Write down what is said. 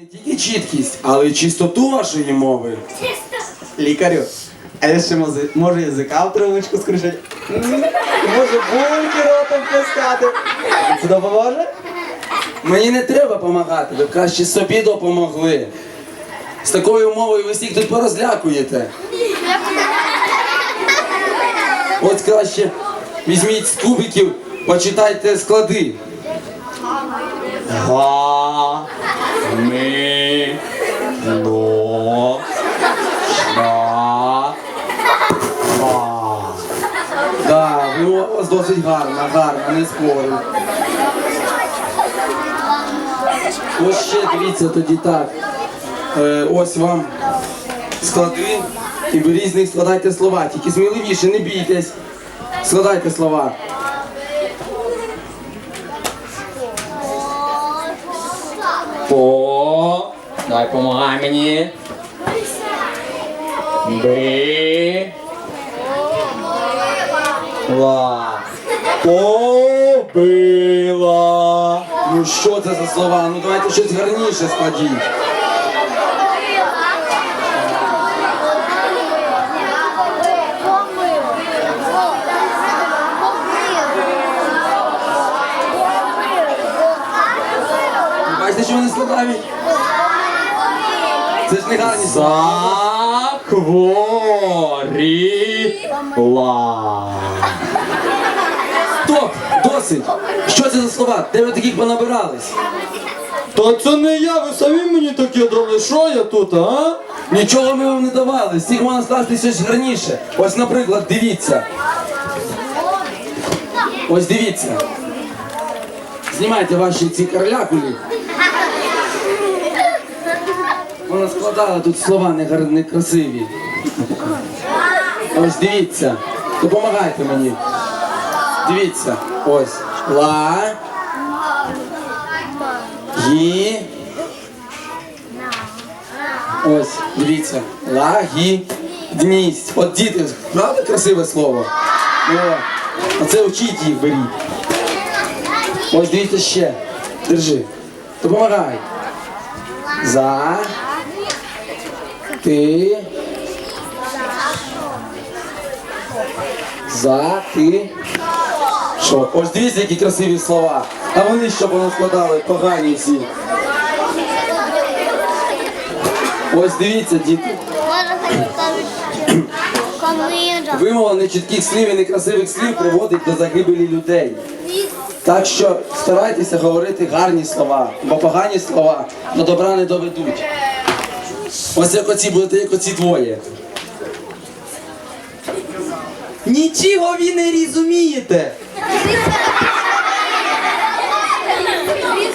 Не тільки чіткість, але й чистоту вашої мови. Лікарю, а я ще може, можу язика в трубочку скрушити? М, Можу бульки ротом пускати. Це допоможе? Мені не треба допомагати, ви краще собі допомогли. З такою мовою ви всіх тут порозлякуєте. От краще візьміть з кубиків, почитайте склади. Га, ми, но, ша, га. Да, вимова у вас досить гарна, гарна, не спорю. Ось ще дивіться тоді так. Е, ось вам склади, і ви різних складайте слова. Тільки сміливіше, не бійтесь. Складайте слова. По, дай помагай мені. Бри. ла, побила. Ну що це за слова? Ну давайте щось гарніше складіть. Ви що вони складають? Це ж не гарні слова. Захворіла. Стоп! Досить! Що це за слова? Де ви таких понабирались? Та це не я, ви самі мені таке дали. Що я тут, а? Нічого ми вам не давали, цих можна скласти щось гарніше. Ось, наприклад, дивіться. Ось дивіться. Знімайте ваші ці карлякулі. Вона складала тут слова некрасиві. Ось дивіться. Допомагайте мені. Дивіться. Ось. Ла. Гі. Ось, дивіться. Лагідність. От діти, правда красиве слово? О, оце вчіть їх беріть. Ось дивіться ще. Держи. Допомагай. За. Ти. За. Ти. Що? Ось дивіться, які красиві слова. А вони що понаскладали, погані всі. Ось дивіться, діти. Вимова нечітких слів і некрасивих слів приводить до загибелі людей. Так що старайтеся говорити гарні слова, бо погані слова до добра не доведуть. Ось як оці будете, як оці двоє. Нічого ви не розумієте.